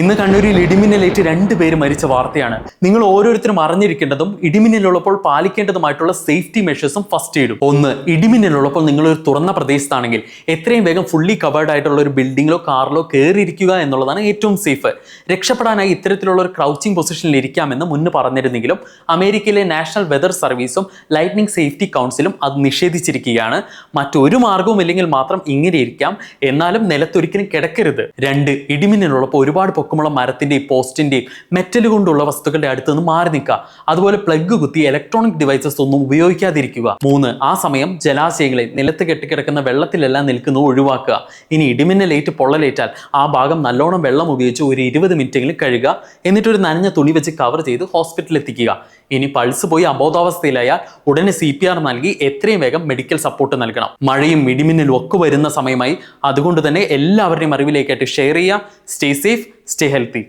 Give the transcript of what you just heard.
ഇന്ന് കണ്ണൂരിൽ ഇടിമിന്നലേറ്റ് രണ്ട് പേര് മരിച്ച വാർത്തയാണ്. നിങ്ങൾ ഓരോരുത്തരും അറിഞ്ഞിരിക്കേണ്ടതും ഇടിമിന്നലുള്ളപ്പോൾ പാലിക്കേണ്ടതുമായിട്ടുള്ള സേഫ്റ്റി മെഷേഴ്സും ഫസ്റ്റ് എയ്ഡും. ഒന്ന് ഇടിമിന്നലുള്ളപ്പോൾ നിങ്ങൾ ഒരു തുറന്ന പ്രദേശത്താണെങ്കിൽ എത്രയും വേഗം ഫുള്ളി കവേർഡ് ആയിട്ടുള്ള ഒരു ബിൽഡിങ്ങിലോ കാറിലോ കയറിയിരിക്കുക എന്നുള്ളതാണ് ഏറ്റവും സേഫ്. രക്ഷപ്പെടാനായി ഇത്തരത്തിലുള്ള ഒരു ക്രൗച്ചിങ് പൊസിഷനിൽ ഇരിക്കാമെന്ന് മുന്ന് പറഞ്ഞിരുന്നെങ്കിലും അമേരിക്കയിലെ നാഷണൽ വെതർ സർവീസും ലൈറ്റ്നിങ് സേഫ്റ്റി കൗൺസിലും അത് നിഷേധിച്ചിരിക്കുകയാണ്. മറ്റൊരു മാർഗവും ഇല്ലെങ്കിൽ മാത്രം ഇങ്ങനെ ഇരിക്കാം. എന്നാലും നിലത്തൊരിക്കലും കിടക്കരുത്. രണ്ട് ഇടിമിന്നലുള്ളപ്പോൾ ഒരുപാട് പൊക്കമുള്ള മരത്തിന്റെയും പോസ്റ്റിന്റെയും മെറ്റൽ കൊണ്ടുള്ള വസ്തുക്കളുടെ അടുത്ത് നിന്ന് മാറി നിൽക്കുക. അതുപോലെ പ്ലഗ് കുത്തി ഇലക്ട്രോണിക് ഡിവൈസസ് ഒന്നും ഉപയോഗിക്കാതിരിക്കുക. മൂന്ന് ആ സമയം ജലാശയങ്ങളിൽ നിലത്ത് കെട്ടിക്കിടക്കുന്ന വെള്ളത്തിലെല്ലാം നിൽക്കുന്നത് ഒഴിവാക്കുക. ഇനി ഇടിമിന്നലേറ്റ് പൊള്ളലേറ്റാൽ ആ ഭാഗം നല്ലോണം വെള്ളം ഉപയോഗിച്ച് ഒരു ഇരുപത് മിനിറ്റെങ്കിലും കഴുകുക. എന്നിട്ടൊരു നനഞ്ഞ തുണി വെച്ച് കവർ ചെയ്ത് ഹോസ്പിറ്റലിൽ എത്തിക്കുക. ഇനി പൾസ് പോയി അബോധാവസ്ഥയിലായാൽ ഉടനെ സി പി ആർ നൽകി എത്രയും വേഗം മെഡിക്കൽ സപ്പോർട്ട് നൽകണം. മഴയും ഇടിമിന്നലും ഒക്കെ വരുന്ന സമയമായി. അതുകൊണ്ട് തന്നെ എല്ലാവരുടെയും അറിവിലേക്കായിട്ട് ഷെയർ ചെയ്യുക. Stay safe stay healthy